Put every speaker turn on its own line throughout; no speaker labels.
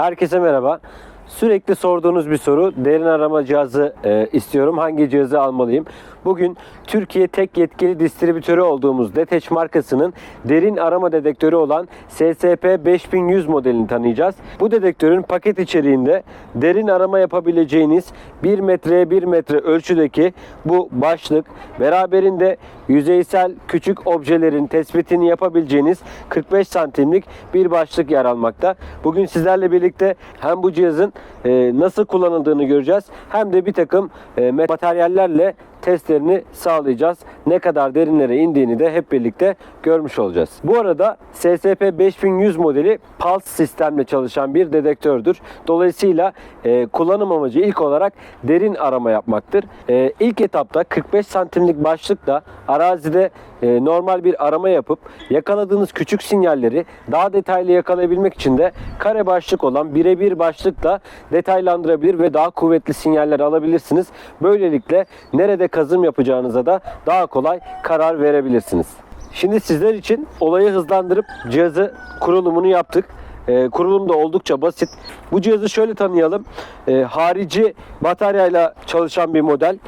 Herkese merhaba. Sürekli sorduğunuz bir soru. Derin arama cihazı e, istiyorum. Hangi cihazı almalıyım? Bugün Türkiye tek yetkili distribütörü olduğumuz Deteç markasının derin arama dedektörü olan SSP 5100 modelini tanıyacağız. Bu dedektörün paket içeriğinde derin arama yapabileceğiniz 1 metreye 1 metre ölçüdeki bu başlık beraberinde yüzeysel küçük objelerin tespitini yapabileceğiniz 45 santimlik bir başlık yer almakta. Bugün sizlerle birlikte hem bu cihazın e, nasıl kullanıldığını göreceğiz hem de bir takım e, materyallerle testlerini sağlayacağız. Ne kadar derinlere indiğini de hep birlikte görmüş olacağız. Bu arada SSP 5100 modeli pulse sistemle çalışan bir dedektördür. Dolayısıyla e, kullanım amacı ilk olarak derin arama yapmaktır. E, ilk etapta 45 santimlik başlıkla arazide e, normal bir arama yapıp yakaladığınız küçük sinyalleri daha detaylı yakalayabilmek için de kare başlık olan birebir başlıkla detaylandırabilir ve daha kuvvetli sinyaller alabilirsiniz. Böylelikle nerede kazım yapacağınıza da daha kolay karar verebilirsiniz. Şimdi sizler için olayı hızlandırıp cihazı kurulumunu yaptık. Ee, kurulum da oldukça basit. Bu cihazı şöyle tanıyalım. Ee, harici bataryayla çalışan bir model.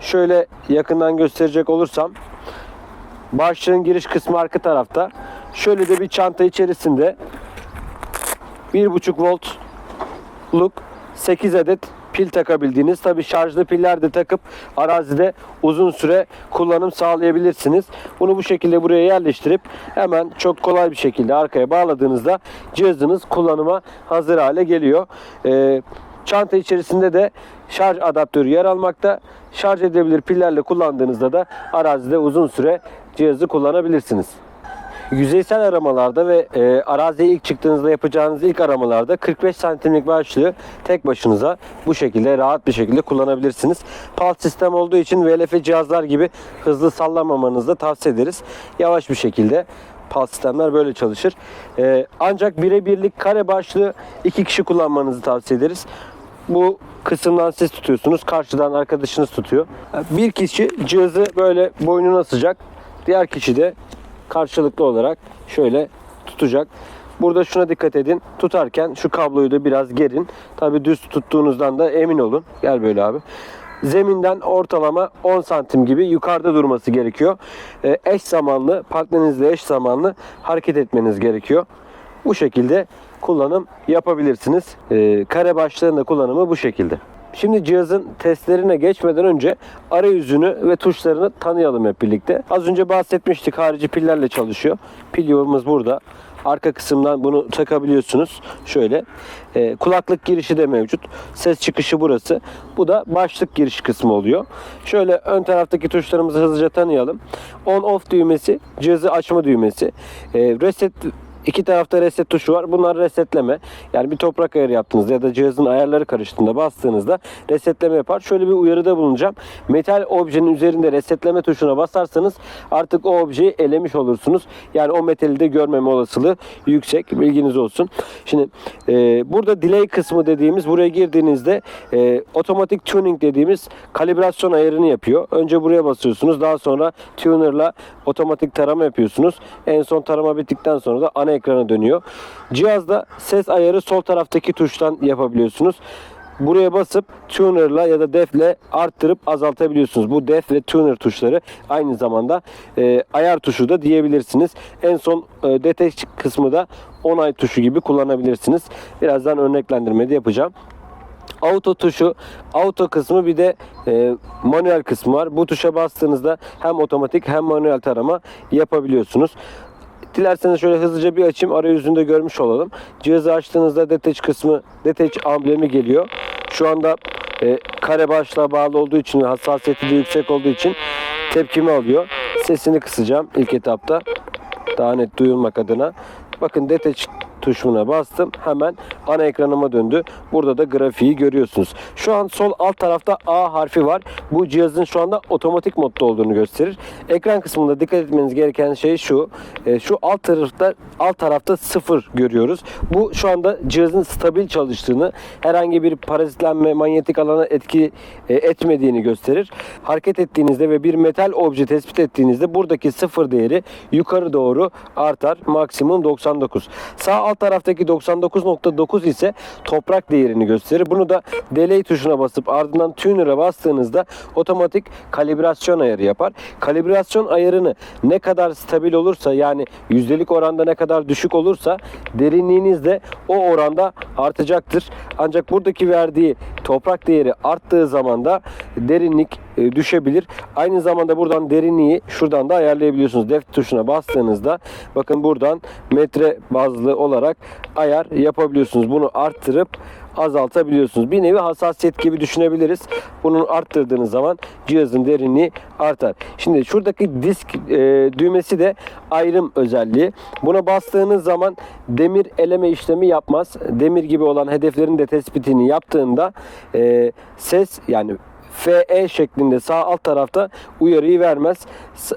Şöyle yakından gösterecek olursam başlığın giriş kısmı arka tarafta. Şöyle de bir çanta içerisinde 1.5 voltluk 8 adet pil takabildiğiniz tabi şarjlı piller de takıp arazide uzun süre kullanım sağlayabilirsiniz. Bunu bu şekilde buraya yerleştirip hemen çok kolay bir şekilde arkaya bağladığınızda cihazınız kullanıma hazır hale geliyor. Ee, çanta içerisinde de şarj adaptörü yer almakta. Şarj edebilir pillerle kullandığınızda da arazide uzun süre cihazı kullanabilirsiniz. Yüzeysel aramalarda ve e, araziye ilk çıktığınızda yapacağınız ilk aramalarda 45 santimlik başlığı tek başınıza bu şekilde rahat bir şekilde kullanabilirsiniz. Pulse sistem olduğu için VLF cihazlar gibi hızlı sallamamanızı da tavsiye ederiz. Yavaş bir şekilde pulse sistemler böyle çalışır. E, ancak birebirlik kare başlığı iki kişi kullanmanızı tavsiye ederiz. Bu kısımdan siz tutuyorsunuz. Karşıdan arkadaşınız tutuyor. Bir kişi cihazı böyle boynuna asacak. Diğer kişi de karşılıklı olarak şöyle tutacak. Burada şuna dikkat edin. Tutarken şu kabloyu da biraz gerin. Tabi düz tuttuğunuzdan da emin olun. Gel böyle abi. Zeminden ortalama 10 santim gibi yukarıda durması gerekiyor. Ee, eş zamanlı, partnerinizle eş zamanlı hareket etmeniz gerekiyor. Bu şekilde kullanım yapabilirsiniz. Ee, kare başlığın da kullanımı bu şekilde. Şimdi cihazın testlerine geçmeden önce arayüzünü ve tuşlarını tanıyalım hep birlikte. Az önce bahsetmiştik harici pillerle çalışıyor. Pil yuvamız burada. Arka kısımdan bunu takabiliyorsunuz. Şöyle. Ee, kulaklık girişi de mevcut. Ses çıkışı burası. Bu da başlık giriş kısmı oluyor. Şöyle ön taraftaki tuşlarımızı hızlıca tanıyalım. On off düğmesi, cihazı açma düğmesi. Ee, reset İki tarafta reset tuşu var. Bunlar resetleme. Yani bir toprak ayarı yaptığınızda ya da cihazın ayarları karıştığında bastığınızda resetleme yapar. Şöyle bir uyarıda bulunacağım. Metal objenin üzerinde resetleme tuşuna basarsanız artık o objeyi elemiş olursunuz. Yani o metali de görmeme olasılığı yüksek. Bilginiz olsun. Şimdi e, burada delay kısmı dediğimiz buraya girdiğinizde e, otomatik tuning dediğimiz kalibrasyon ayarını yapıyor. Önce buraya basıyorsunuz. Daha sonra tuner'la otomatik tarama yapıyorsunuz. En son tarama bittikten sonra da ana ekrana dönüyor. Cihazda ses ayarı sol taraftaki tuştan yapabiliyorsunuz. Buraya basıp tuner'la ya da def'le arttırıp azaltabiliyorsunuz. Bu def ve tuner tuşları aynı zamanda e, ayar tuşu da diyebilirsiniz. En son e, detect kısmı da onay tuşu gibi kullanabilirsiniz. Birazdan örneklendirme de yapacağım. Auto tuşu, auto kısmı bir de e, manuel kısmı var. Bu tuşa bastığınızda hem otomatik hem manuel tarama yapabiliyorsunuz. Dilerseniz şöyle hızlıca bir açayım. Arayüzünde görmüş olalım. Cihazı açtığınızda detach kısmı, detach amblemi geliyor. Şu anda e, kare başlığa bağlı olduğu için hassasiyeti de yüksek olduğu için tepkimi alıyor. Sesini kısacağım ilk etapta. Daha net duyulmak adına. Bakın detach tuşuna bastım. Hemen ana ekranıma döndü. Burada da grafiği görüyorsunuz. Şu an sol alt tarafta A harfi var. Bu cihazın şu anda otomatik modda olduğunu gösterir. Ekran kısmında dikkat etmeniz gereken şey şu. E, şu alt tarafta alt tarafta sıfır görüyoruz. Bu şu anda cihazın stabil çalıştığını, herhangi bir parazitlenme, manyetik alana etki e, etmediğini gösterir. Hareket ettiğinizde ve bir metal obje tespit ettiğinizde buradaki sıfır değeri yukarı doğru artar. Maksimum 99. Sağ alt alt taraftaki 99.9 ise toprak değerini gösterir. Bunu da delay tuşuna basıp ardından tuner'a bastığınızda otomatik kalibrasyon ayarı yapar. Kalibrasyon ayarını ne kadar stabil olursa yani yüzdelik oranda ne kadar düşük olursa derinliğiniz de o oranda artacaktır. Ancak buradaki verdiği toprak değeri arttığı zaman da derinlik e, düşebilir. Aynı zamanda buradan derinliği şuradan da ayarlayabiliyorsunuz. Def tuşuna bastığınızda bakın buradan metre bazlı olarak ayar yapabiliyorsunuz. Bunu arttırıp azaltabiliyorsunuz. Bir nevi hassasiyet gibi düşünebiliriz. Bunu arttırdığınız zaman cihazın derinliği artar. Şimdi şuradaki disk e, düğmesi de ayrım özelliği. Buna bastığınız zaman demir eleme işlemi yapmaz. Demir gibi olan hedeflerin de tespitini yaptığında e, ses yani FE şeklinde sağ alt tarafta uyarıyı vermez.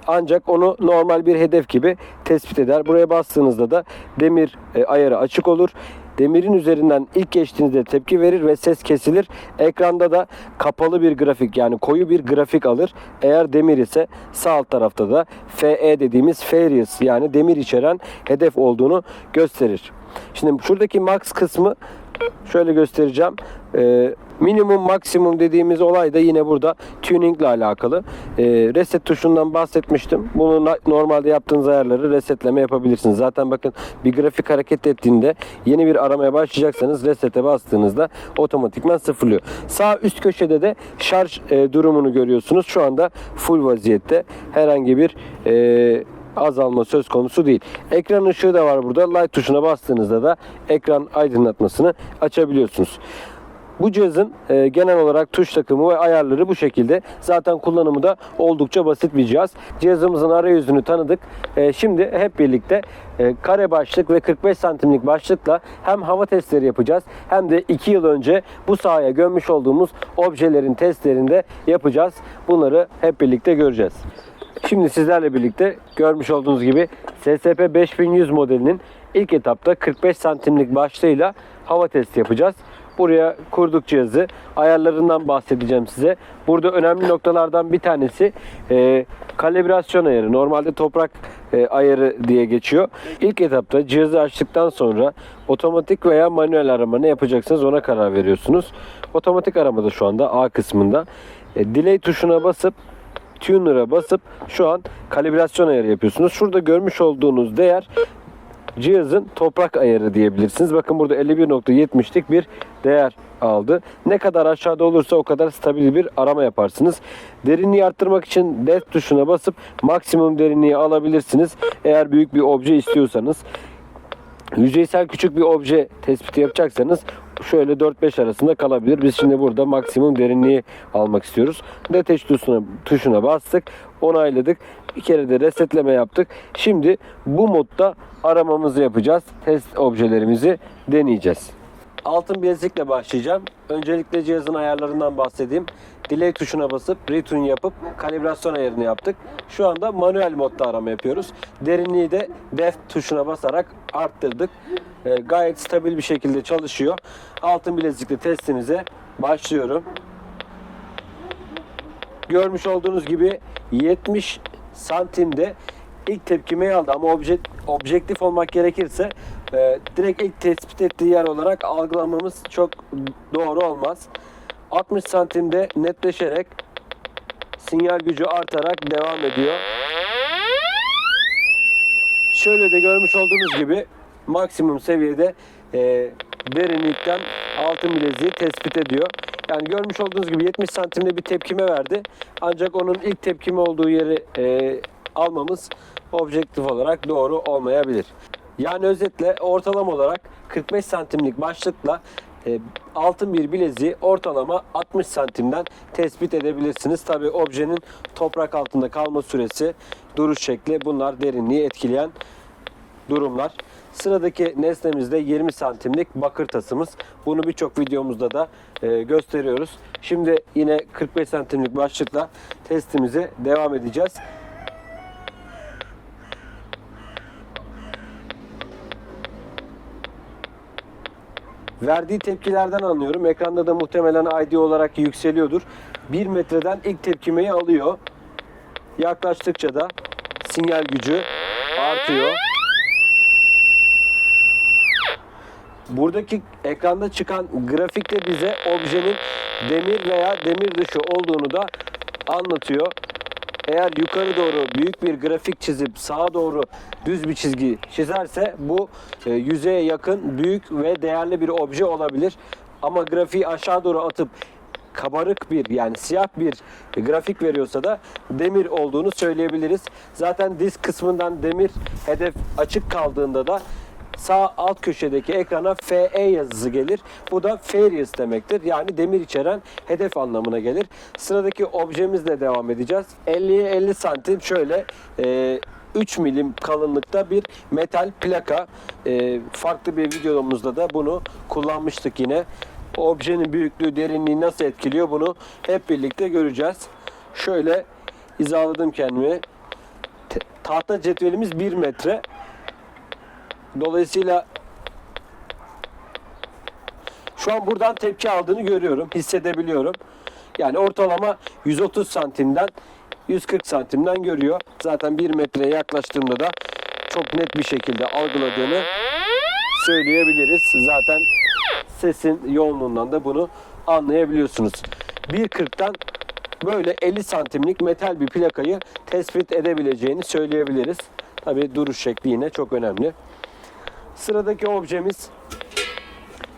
Ancak onu normal bir hedef gibi tespit eder. Buraya bastığınızda da demir e, ayarı açık olur. Demirin üzerinden ilk geçtiğinizde tepki verir ve ses kesilir. Ekranda da kapalı bir grafik yani koyu bir grafik alır. Eğer demir ise sağ alt tarafta da FE dediğimiz Farious yani demir içeren hedef olduğunu gösterir. Şimdi şuradaki max kısmı şöyle göstereceğim. Ee, minimum maksimum dediğimiz olay da yine burada tuning ile alakalı. Ee, reset tuşundan bahsetmiştim. Bunu normalde yaptığınız ayarları resetleme yapabilirsiniz. Zaten bakın bir grafik hareket ettiğinde yeni bir aramaya başlayacaksanız resete bastığınızda otomatikman sıfırlıyor. Sağ üst köşede de şarj e, durumunu görüyorsunuz. Şu anda full vaziyette. Herhangi bir e, azalma söz konusu değil. Ekran ışığı da var burada. Light tuşuna bastığınızda da ekran aydınlatmasını açabiliyorsunuz. Bu cihazın e, genel olarak tuş takımı ve ayarları bu şekilde. Zaten kullanımı da oldukça basit bir cihaz. Cihazımızın arayüzünü tanıdık. E, şimdi hep birlikte e, kare başlık ve 45 santimlik başlıkla hem hava testleri yapacağız hem de 2 yıl önce bu sahaya gömmüş olduğumuz objelerin testlerini de yapacağız. Bunları hep birlikte göreceğiz. Şimdi sizlerle birlikte görmüş olduğunuz gibi SSP 5100 modelinin ilk etapta 45 santimlik başlığıyla hava testi yapacağız. Buraya kurduk cihazı. Ayarlarından bahsedeceğim size. Burada önemli noktalardan bir tanesi e, kalibrasyon ayarı. Normalde toprak e, ayarı diye geçiyor. İlk etapta cihazı açtıktan sonra otomatik veya manuel arama ne yapacaksınız ona karar veriyorsunuz. Otomatik aramada şu anda A kısmında. E, delay tuşuna basıp tuner'a basıp şu an kalibrasyon ayarı yapıyorsunuz. Şurada görmüş olduğunuz değer cihazın toprak ayarı diyebilirsiniz. Bakın burada 51.70'lik bir değer aldı. Ne kadar aşağıda olursa o kadar stabil bir arama yaparsınız. Derinliği arttırmak için depth tuşuna basıp maksimum derinliği alabilirsiniz. Eğer büyük bir obje istiyorsanız yüzeysel küçük bir obje tespiti yapacaksanız şöyle 4-5 arasında kalabilir. Biz şimdi burada maksimum derinliği almak istiyoruz. Detach tuşuna, tuşuna bastık. Onayladık. Bir kere de resetleme yaptık. Şimdi bu modda aramamızı yapacağız. Test objelerimizi deneyeceğiz. Altın bilezikle başlayacağım. Öncelikle cihazın ayarlarından bahsedeyim. Delay tuşuna basıp retune yapıp kalibrasyon ayarını yaptık. Şu anda manuel modda arama yapıyoruz. Derinliği de depth tuşuna basarak arttırdık. Ee, gayet stabil bir şekilde çalışıyor. Altın bilezikli testimize başlıyorum. Görmüş olduğunuz gibi 70 santimde ilk tepkimeyi aldı ama obje, objektif olmak gerekirse e, direkt ilk tespit ettiği yer olarak algılamamız çok doğru olmaz. 60 santimde netleşerek sinyal gücü artarak devam ediyor. Şöyle de görmüş olduğunuz gibi maksimum seviyede e, derinlikten altın bileziği tespit ediyor. Yani görmüş olduğunuz gibi 70 santimde bir tepkime verdi. Ancak onun ilk tepkime olduğu yeri e, almamız objektif olarak doğru olmayabilir. Yani özetle ortalama olarak 45 santimlik başlıkla e, altın bir bileziği ortalama 60 santimden tespit edebilirsiniz. Tabi objenin toprak altında kalma süresi, duruş şekli bunlar derinliği etkileyen durumlar. Sıradaki nesnemiz de 20 santimlik bakır tasımız. Bunu birçok videomuzda da e, gösteriyoruz. Şimdi yine 45 santimlik başlıkla testimize devam edeceğiz. Verdiği tepkilerden anlıyorum. Ekranda da muhtemelen ID olarak yükseliyordur. 1 metreden ilk tepkimeyi alıyor. Yaklaştıkça da sinyal gücü artıyor. Buradaki ekranda çıkan grafikte bize objenin demir veya demir dışı olduğunu da anlatıyor. Eğer yukarı doğru büyük bir grafik çizip sağa doğru düz bir çizgi çizerse bu e, yüzeye yakın büyük ve değerli bir obje olabilir. Ama grafiği aşağı doğru atıp kabarık bir yani siyah bir grafik veriyorsa da demir olduğunu söyleyebiliriz. Zaten disk kısmından demir hedef açık kaldığında da sağ alt köşedeki ekrana FE yazısı gelir. Bu da Farius demektir. Yani demir içeren hedef anlamına gelir. Sıradaki objemizle devam edeceğiz. 50'ye 50 santim şöyle e, 3 milim kalınlıkta bir metal plaka. E, farklı bir videomuzda da bunu kullanmıştık yine. Objenin büyüklüğü, derinliği nasıl etkiliyor bunu hep birlikte göreceğiz. Şöyle hizaladım kendimi. Tahta cetvelimiz 1 metre. Dolayısıyla şu an buradan tepki aldığını görüyorum, hissedebiliyorum. Yani ortalama 130 santimden 140 santimden görüyor. Zaten 1 metreye yaklaştığımda da çok net bir şekilde algıladığını söyleyebiliriz. Zaten sesin yoğunluğundan da bunu anlayabiliyorsunuz. 1.40'tan böyle 50 santimlik metal bir plakayı tespit edebileceğini söyleyebiliriz. Tabi duruş şekli yine çok önemli. Sıradaki objemiz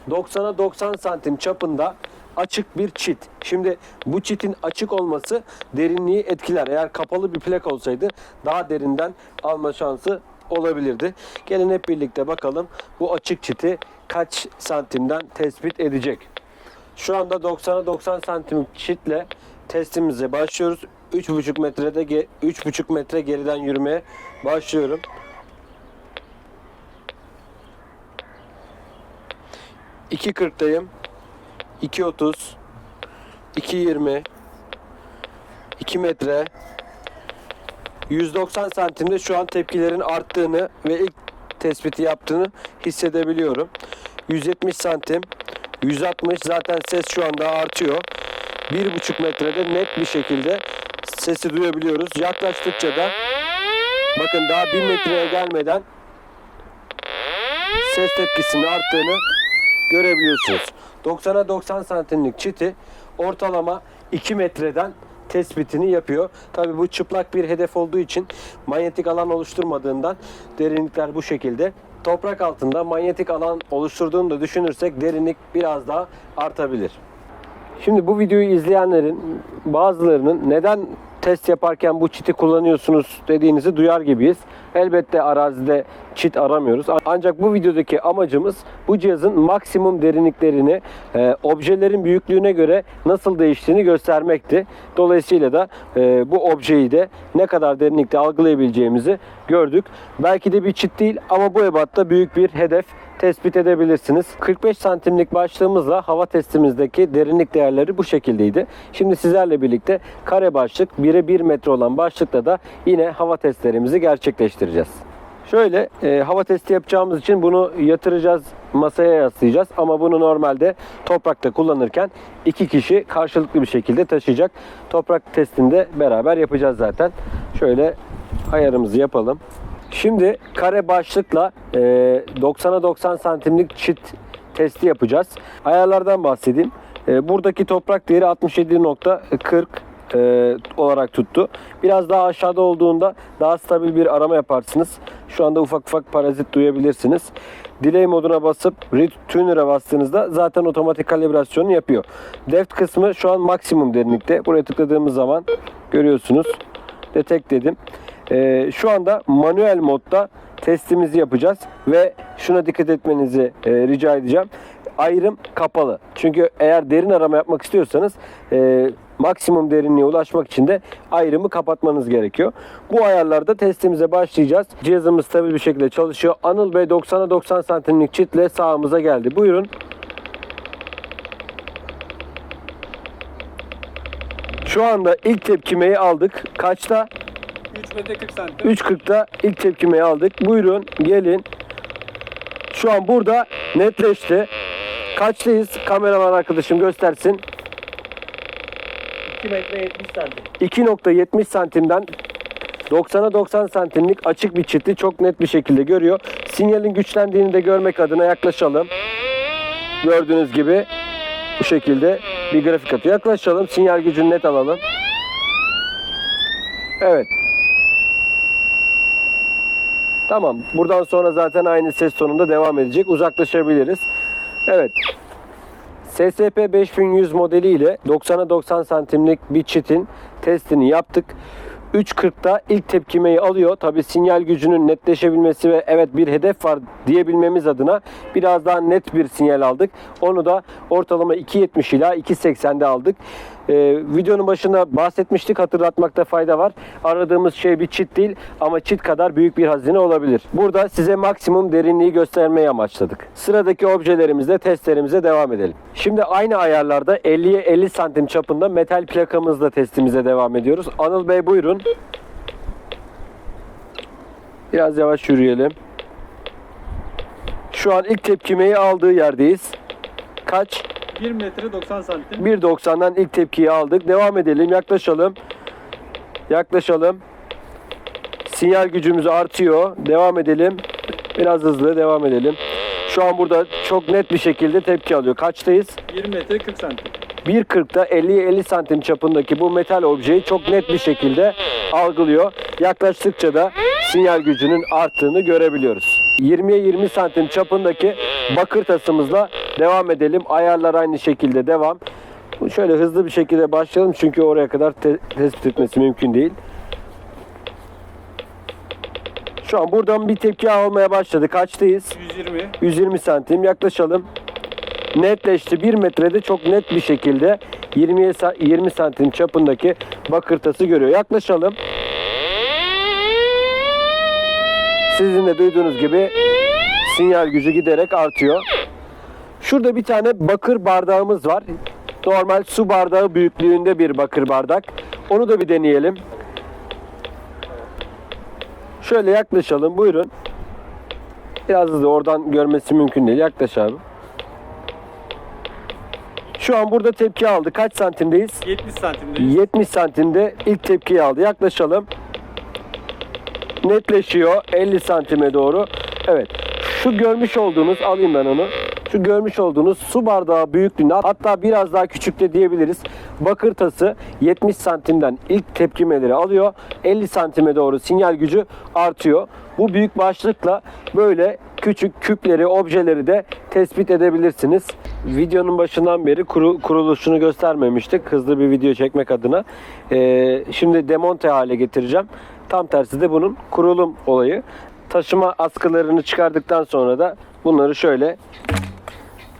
90'a 90 santim çapında açık bir çit. Şimdi bu çitin açık olması derinliği etkiler. Eğer kapalı bir plak olsaydı daha derinden alma şansı olabilirdi. Gelin hep birlikte bakalım bu açık çiti kaç santimden tespit edecek. Şu anda 90'a 90 santim çitle testimize başlıyoruz. 3,5 metrede ge- 3,5 metre geriden yürümeye başlıyorum. İki kırktayım. 2.30 2.20 2 metre 190 santimde şu an tepkilerin arttığını ve ilk tespiti yaptığını hissedebiliyorum. 170 santim 160 zaten ses şu anda artıyor. 1,5 metrede net bir şekilde sesi duyabiliyoruz. Yaklaştıkça da bakın daha 1 metreye gelmeden ses tepkisinin arttığını görebiliyorsunuz. 90'a 90 santimlik çiti ortalama 2 metreden tespitini yapıyor. Tabi bu çıplak bir hedef olduğu için manyetik alan oluşturmadığından derinlikler bu şekilde. Toprak altında manyetik alan oluşturduğunu da düşünürsek derinlik biraz daha artabilir. Şimdi bu videoyu izleyenlerin bazılarının neden test yaparken bu çiti kullanıyorsunuz dediğinizi duyar gibiyiz. Elbette arazide çit aramıyoruz. Ancak bu videodaki amacımız bu cihazın maksimum derinliklerini e, objelerin büyüklüğüne göre nasıl değiştiğini göstermekti. Dolayısıyla da e, bu objeyi de ne kadar derinlikte algılayabileceğimizi gördük. Belki de bir çit değil ama bu ebatta büyük bir hedef tespit edebilirsiniz. 45 santimlik başlığımızla hava testimizdeki derinlik değerleri bu şekildeydi. Şimdi sizlerle birlikte kare başlık 1'e 1 metre olan başlıkla da yine hava testlerimizi gerçekleştireceğiz. Şöyle e, hava testi yapacağımız için bunu yatıracağız, masaya yaslayacağız. Ama bunu normalde toprakta kullanırken iki kişi karşılıklı bir şekilde taşıyacak. Toprak testinde beraber yapacağız zaten. Şöyle ayarımızı yapalım. Şimdi kare başlıkla e, 90'a 90 santimlik çit testi yapacağız. Ayarlardan bahsedeyim. E, buradaki toprak değeri 67.40 e, olarak tuttu. Biraz daha aşağıda olduğunda daha stabil bir arama yaparsınız. Şu anda ufak ufak parazit duyabilirsiniz. Delay moduna basıp Read Tuner'a bastığınızda zaten otomatik kalibrasyonu yapıyor. Depth kısmı şu an maksimum derinlikte. Buraya tıkladığımız zaman görüyorsunuz. Detect dedim. Ee, şu anda manuel modda testimizi yapacağız ve şuna dikkat etmenizi e, rica edeceğim. Ayrım kapalı. Çünkü eğer derin arama yapmak istiyorsanız e, maksimum derinliğe ulaşmak için de ayrımı kapatmanız gerekiyor. Bu ayarlarda testimize başlayacağız. Cihazımız stabil bir şekilde çalışıyor. Anıl Bey 90'a 90 santimlik çitle sağımıza geldi. Buyurun. Şu anda ilk tepkimeyi aldık. Kaçta?
3 metre 40 santim.
3.40'da ilk tepkimeyi aldık. Buyurun gelin. Şu an burada netleşti. Kaçtayız? Kameraman arkadaşım göstersin.
2 metre 70 santim.
2.70 santimden 90'a 90 santimlik açık bir çiti çok net bir şekilde görüyor. Sinyalin güçlendiğini de görmek adına yaklaşalım. gördüğünüz gibi bu şekilde bir grafik atıyor. Yaklaşalım. Sinyal gücünü net alalım. Evet. Tamam. Buradan sonra zaten aynı ses tonunda devam edecek. Uzaklaşabiliriz. Evet. SSP 5100 modeli ile 90'a 90 santimlik bir çitin testini yaptık. 3.40'da ilk tepkimeyi alıyor. Tabi sinyal gücünün netleşebilmesi ve evet bir hedef var diyebilmemiz adına biraz daha net bir sinyal aldık. Onu da ortalama 2.70 ila 2.80'de aldık. Ee, videonun başında bahsetmiştik hatırlatmakta fayda var. Aradığımız şey bir çit değil ama çit kadar büyük bir hazine olabilir. Burada size maksimum derinliği göstermeyi amaçladık. Sıradaki objelerimizle testlerimize devam edelim. Şimdi aynı ayarlarda 50'ye 50 santim çapında metal plakamızla testimize devam ediyoruz. Anıl Bey buyurun. Biraz yavaş yürüyelim. Şu an ilk tepkimeyi aldığı yerdeyiz. Kaç?
1 metre 90 santim.
1.90'dan ilk tepkiyi aldık. Devam edelim. Yaklaşalım. Yaklaşalım. Sinyal gücümüz artıyor. Devam edelim. Biraz hızlı devam edelim. Şu an burada çok net bir şekilde tepki alıyor. Kaçtayız?
1 metre 40 santim.
1.40'da 50'ye 50 santim çapındaki bu metal objeyi çok net bir şekilde algılıyor. Yaklaştıkça da sinyal gücünün arttığını görebiliyoruz. 20'ye 20 santim çapındaki bakır tasımızla devam edelim. Ayarlar aynı şekilde devam. Şöyle hızlı bir şekilde başlayalım çünkü oraya kadar te- tespit etmesi mümkün değil. Şu an buradan bir tepki almaya başladı. Kaçtayız?
120.
120 santim yaklaşalım. Netleşti. 1 metrede çok net bir şekilde 20 20 santim çapındaki bakır tası görüyor. Yaklaşalım. Sizin de duyduğunuz gibi sinyal gücü giderek artıyor. Şurada bir tane bakır bardağımız var. Normal su bardağı büyüklüğünde bir bakır bardak. Onu da bir deneyelim. Şöyle yaklaşalım. Buyurun. Biraz hızlı oradan görmesi mümkün değil. Yaklaş abi. Şu an burada tepki aldı. Kaç santimdeyiz?
70 santimdeyiz.
70 santimde ilk tepkiyi aldı. Yaklaşalım. Netleşiyor 50 santime doğru. Evet. Şu görmüş olduğunuz alayım ben onu. Şu görmüş olduğunuz su bardağı büyüklüğünde hatta biraz daha küçük de diyebiliriz. Bakır tası 70 santimden ilk tepkimeleri alıyor. 50 santime doğru sinyal gücü artıyor. Bu büyük başlıkla böyle küçük küpleri, objeleri de tespit edebilirsiniz. Videonun başından beri kuru- kuruluşunu göstermemiştik. Hızlı bir video çekmek adına. Ee, şimdi demonte hale getireceğim. Tam tersi de bunun kurulum olayı. Taşıma askılarını çıkardıktan sonra da bunları şöyle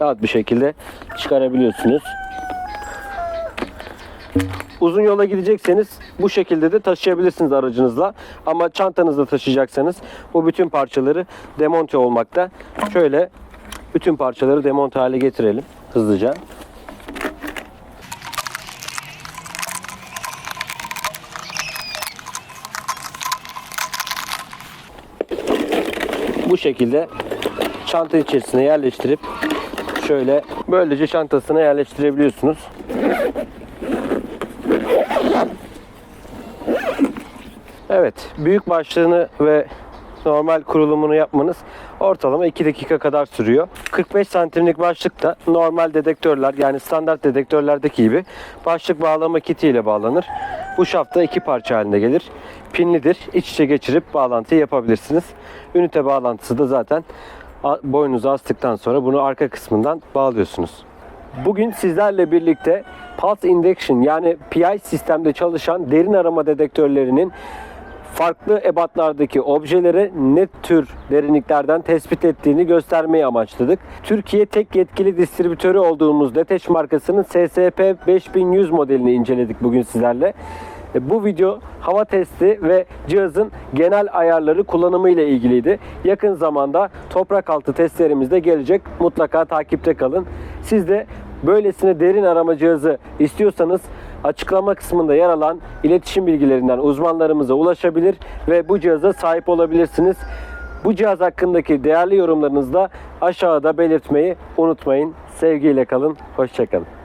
rahat bir şekilde çıkarabiliyorsunuz. Uzun yola gidecekseniz bu şekilde de taşıyabilirsiniz aracınızla. Ama çantanızda taşıyacaksanız bu bütün parçaları demonte olmakta. Şöyle bütün parçaları demonte hale getirelim hızlıca. Bu şekilde çanta içerisine yerleştirip şöyle böylece çantasına yerleştirebiliyorsunuz. Evet, büyük başlığını ve normal kurulumunu yapmanız ortalama 2 dakika kadar sürüyor. 45 santimlik başlık da normal dedektörler yani standart dedektörlerdeki gibi başlık bağlama kiti ile bağlanır. Bu şafta iki parça halinde gelir. Pinlidir. İç içe geçirip bağlantıyı yapabilirsiniz. Ünite bağlantısı da zaten boynunuza astıktan sonra bunu arka kısmından bağlıyorsunuz. Bugün sizlerle birlikte Pulse Injection yani PI sistemde çalışan derin arama dedektörlerinin farklı ebatlardaki objeleri ne tür derinliklerden tespit ettiğini göstermeyi amaçladık. Türkiye tek yetkili distribütörü olduğumuz Deteç markasının SSP 5100 modelini inceledik bugün sizlerle. E, Bu video hava testi ve cihazın genel ayarları kullanımı ile ilgiliydi. Yakın zamanda toprak altı testlerimiz de gelecek. Mutlaka takipte kalın. Siz de böylesine derin arama cihazı istiyorsanız açıklama kısmında yer alan iletişim bilgilerinden uzmanlarımıza ulaşabilir ve bu cihaza sahip olabilirsiniz. Bu cihaz hakkındaki değerli yorumlarınızı da aşağıda belirtmeyi unutmayın. Sevgiyle kalın, hoşçakalın.